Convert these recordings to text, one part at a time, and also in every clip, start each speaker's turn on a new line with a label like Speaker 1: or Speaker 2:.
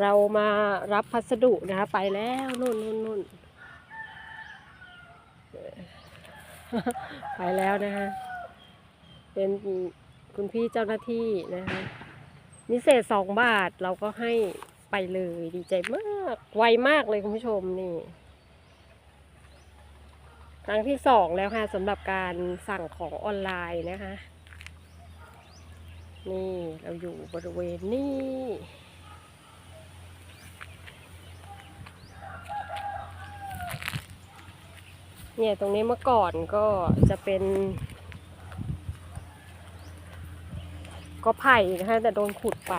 Speaker 1: เรามารับพัสดุนะคะ ไปแล้วนู่นนู่นนู่นไปแล้วนะคะเป็นคุณพี่เจ้าหน้าที่นะคะนิเศษสองบาทเราก็ให้ไปเลยดีใจมาก ไวมากเลยคุณผู้ชมนี่ครั้งที่สองแล้วค่ะสำหรับการสั่งของออนไลน์นะคะ นี่เราอยู่บริเวณนี้ เนี่ยตรงนี้เมื่อก่อนก็จะเป็นก็ไผ่นะคะแต่โดนขุดไป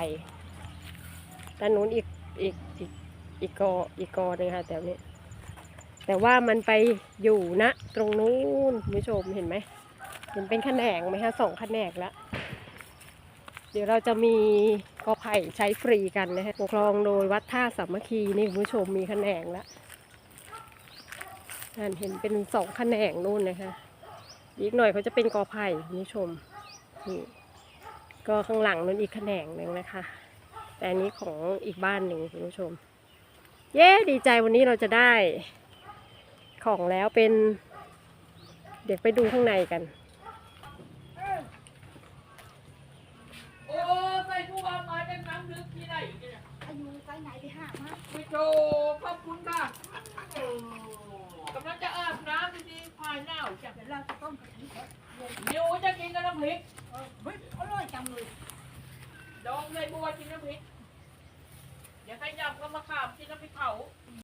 Speaker 1: ด้านนู้นอีกอีกอีกอีกกออีกกอหนึงค่ะแต่นี้แต่ว่ามันไปอยู่ณตรงนู้นคุณผู้ชมเห็นไหมเห็นเป็นแขนงไหมคะสองแขนงแล้วเดี๋ยวเราจะมีกอไผ่ใช้ฟรีกันนะคะปกครองโดยวัดท่าสามัคคีนี่คุณผู้ชมมีแขนงแล้ว นั่นเห็นเป็นสองแขนงนู่นนะคะ อีกหน่อยเขาจะเป็นกอไผ่คุณผู้ชมนี่ก็ข้างหลังนู้นอีกแขนงหนึ่งนะคะ แต่อันนี้ของอีกบ้านหนึ่งคุณผู้ชม เย้ดีใจวันนี้เราจะได้ของแล้วเป็น เดี๋ยวไปดูข้างในกัน
Speaker 2: โอ้ใส่ผู้ว่ามาจากน้ำลึกที่ไหนเนี่ย
Speaker 3: อายุไปไหนไปหามา
Speaker 2: ไม่โจขอบคุณค่ะ
Speaker 3: ต้มกะทิก่อน
Speaker 2: มิวจะกินกับน้ำพริก
Speaker 3: เออเฮ้ยอร่อยจังเลย
Speaker 2: ดองเลยบัวกินน้ำพริกเดี๋ยวใครยำก็มาขามกินน้ำพริกเผา